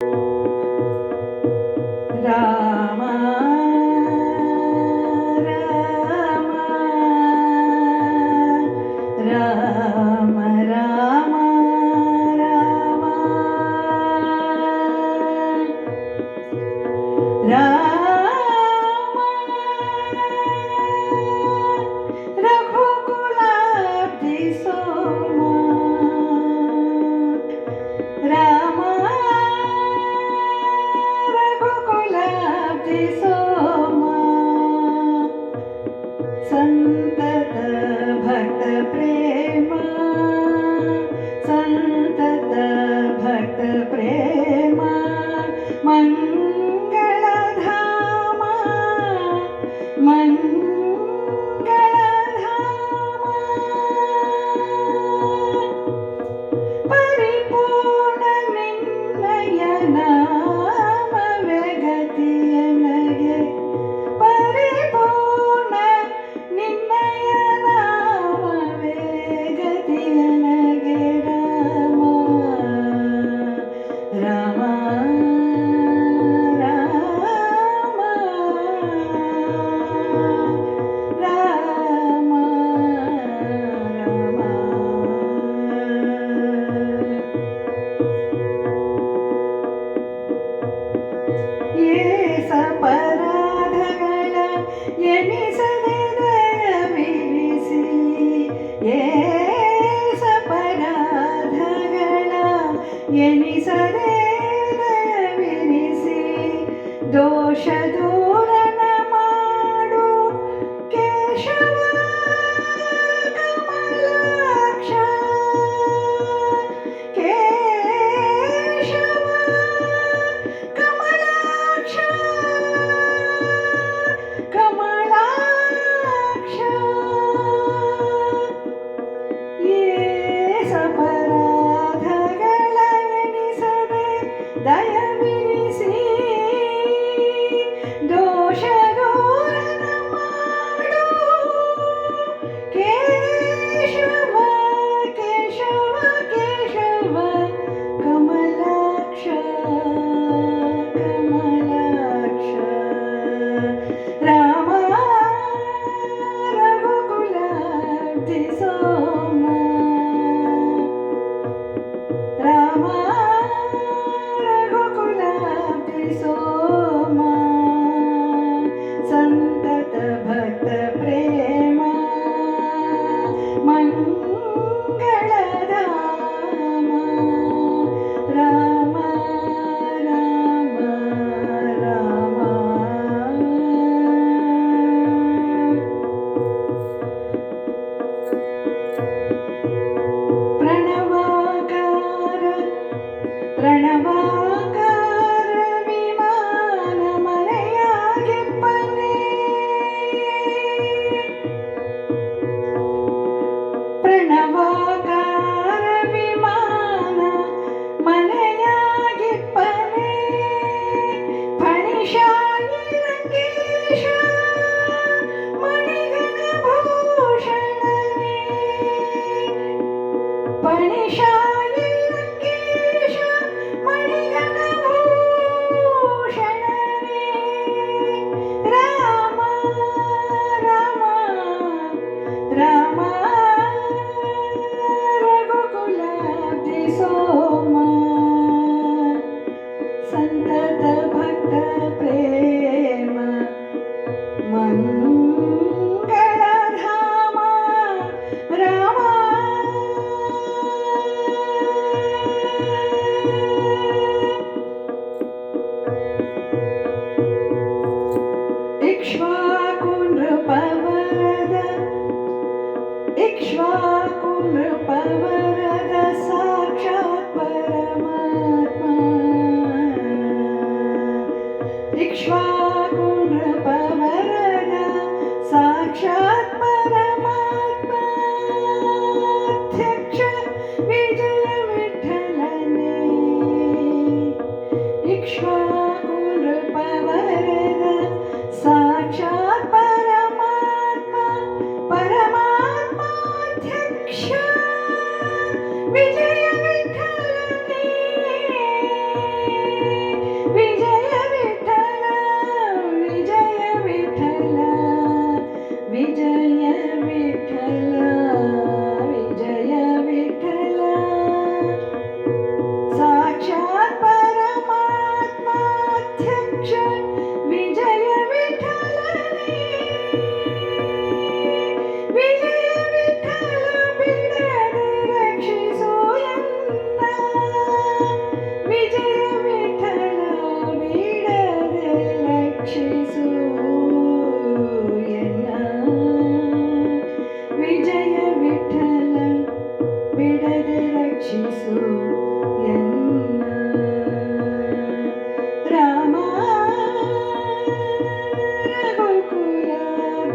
you. ದೋಷದೂರನ ಮಾಡು. ಕೇಶವ ಕಮಲಾಕ್ಷ. ಕೇಶವ ಕಮಲಾಕ್ಷ. ಕಮಲಾಕ್ಷ. ಏ ಸಪರಾಧಗಳ ಎನಿಸದೆ ದಯವಿ Rejoice!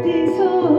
this so.